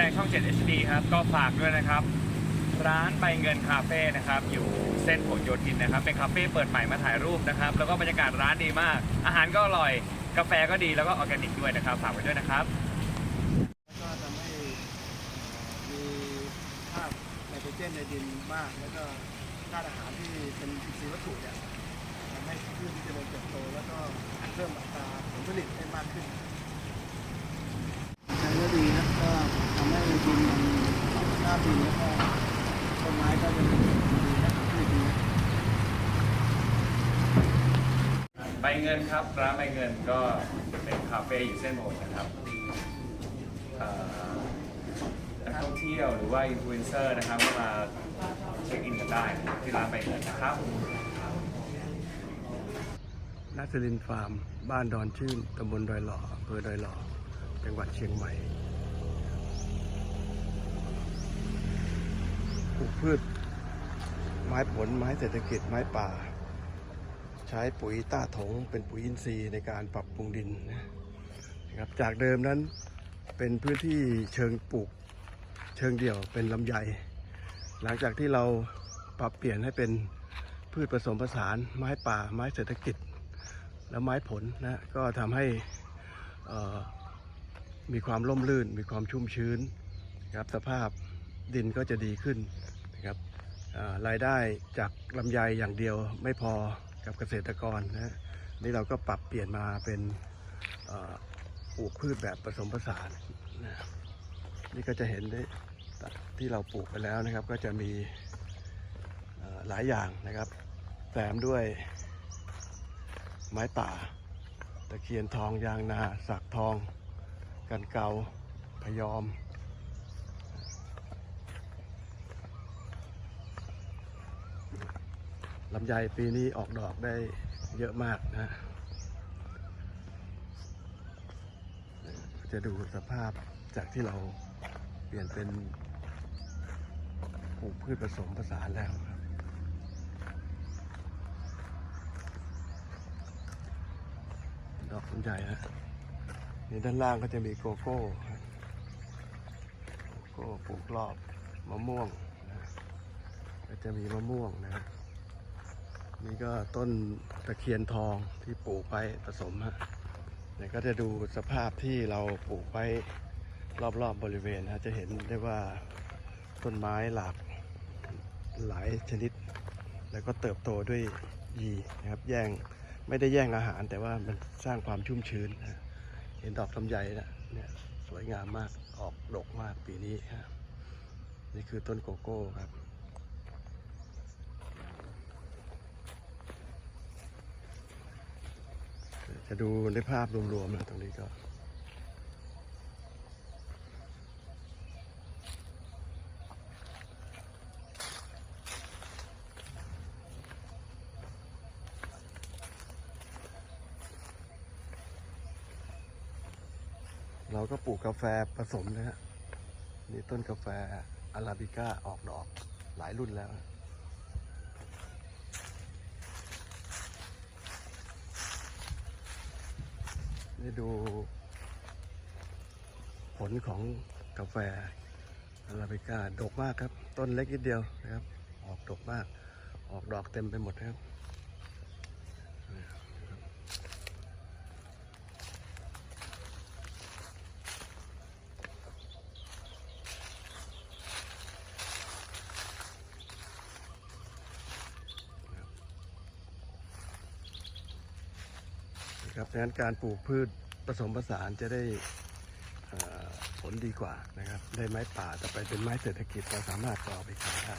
ดงช่อง 7 HD ครับ ก็ฝากด้วยนะครับ ร้านใบเงินคาเฟ่นะครับ อยู่เส้นผลโยธินนะครับ เป็นคาเฟ่เปิดใหม่มาถ่ายรูปนะครับ แล้วก็บรรยากาศร้านดีมาก อาหารก็อร่อย กาแฟก็ดี แล้วก็ออร์แกนิกด้วยนะครับ ฝากไว้ด้วยนะครับ แล้วก็ทำให้มีภาพไนโตรเจนในดินมาก แล้วก็ธาตุอาหารที่เป็นอินทรีย์วัตถุเนี่ยทำให้พืชที่เจริญเติบโต แล้วก็เพิ่มอัตราผลผลิตได้มากขึ้น ใช้ก็ดีนะก็ ดินมันหน้าดินแล้วก็ต้นไม้ก็จะดีนะพืชดีนะใบเงินครับร้านใบเงินก็เป็นคาเฟ่อยู่เส้นผลนะครับเอ่อนักท่องเที่ยวหรือว่าอินฟลูเอนเซอร์นะครับก็มาเช็คอินกันได้ที่ร้านใบเงินนะครับนัสลินฟาร์ม บ้านดอนชื่นตำบลดอยหล่ออำเภอดอยหล่อจังหวัดเชียงใหม่ ปลูกพืช ไม้ผลไม้เศรษฐกิจไม้ป่า ใช้ปุ๋ยต้าถงเป็นปุ๋ยอินทรีย์ในการปรับปรุงดินนะครับจากเดิมนั้นเป็นพื้นที่เชิงปลูกเชิงเดี่ยวเป็นลำไย หลังจากที่เราปรับเปลี่ยนให้เป็นพืชผสมผสาน ไม้ป่า ไม้เศรษฐกิจ และไม้ผลนะก็ทำให้มีความร่มรื่น มีความชุ่มชื้นครับสภาพดินก็จะดีขึ้น รายได้จากลำไยอย่างเดียวไม่พอกับเกษตรกรนะนี่เราก็ปรับเปลี่ยนมาเป็นปลูกพืชแบบผสมผสานนะนี่ก็จะเห็นได้ที่เราปลูกไปแล้วนะครับ ก็จะมีหลายอย่างนะครับแถมด้วยไม้ป่า ตะเคียนทองยางนา สักทอง กันเกาพยอม ลำไยปีนี้ออกดอกได้เยอะมากนะจะดูสภาพจากที่เราเปลี่ยนเป็นปลูกพืชผสมผสานแล้วครับดอกลำไยฮะนี่ด้านล่างก็จะมีโกโก้โกโก้ปลูกรอบมะม่วงนะก็จะมีมะม่วงนะครับ นี่ก็ต้นตะเคียนทองที่ปลูกไปผสมฮะเนี่ยก็จะดูสภาพที่เราปลูกไว้รอบๆบบริเวณนะจะเห็นได้ว่าต้นไม้หลากหลายชนิด แล้วก็เติบโตด้วยยีนะครับแย่งไม่ได้แย่งอาหาร แต่ว่ามันสร้างความชุ่มชื้นนะเห็นดอกลำไยนะเนี่ยสวยงามมากออกดกมากปีนี้ครับนี่คือต้นโกโก้ครับ จะดูในภาพรวมๆนะตรงนี้ก็เราก็ปลูกกาแฟผสมนะฮะนี่ต้นกาแฟอาราบิก้าออกดอกหลายรุ่นแล้ว นี่ดู ผลของกาแฟอาราบิก้าดกมากครับ ต้นเล็กนิดเดียวนะครับ ออกดกมาก ออกดอกเต็มไปหมดนะครับ นะครับดังนั้นการปลูกพืชผสมผสานจะได้ผลดีกว่านะครับ ได้ไม้ป่าแต่ไปเป็นไม้เศรษฐกิจเราสามารถต่อไปขายได้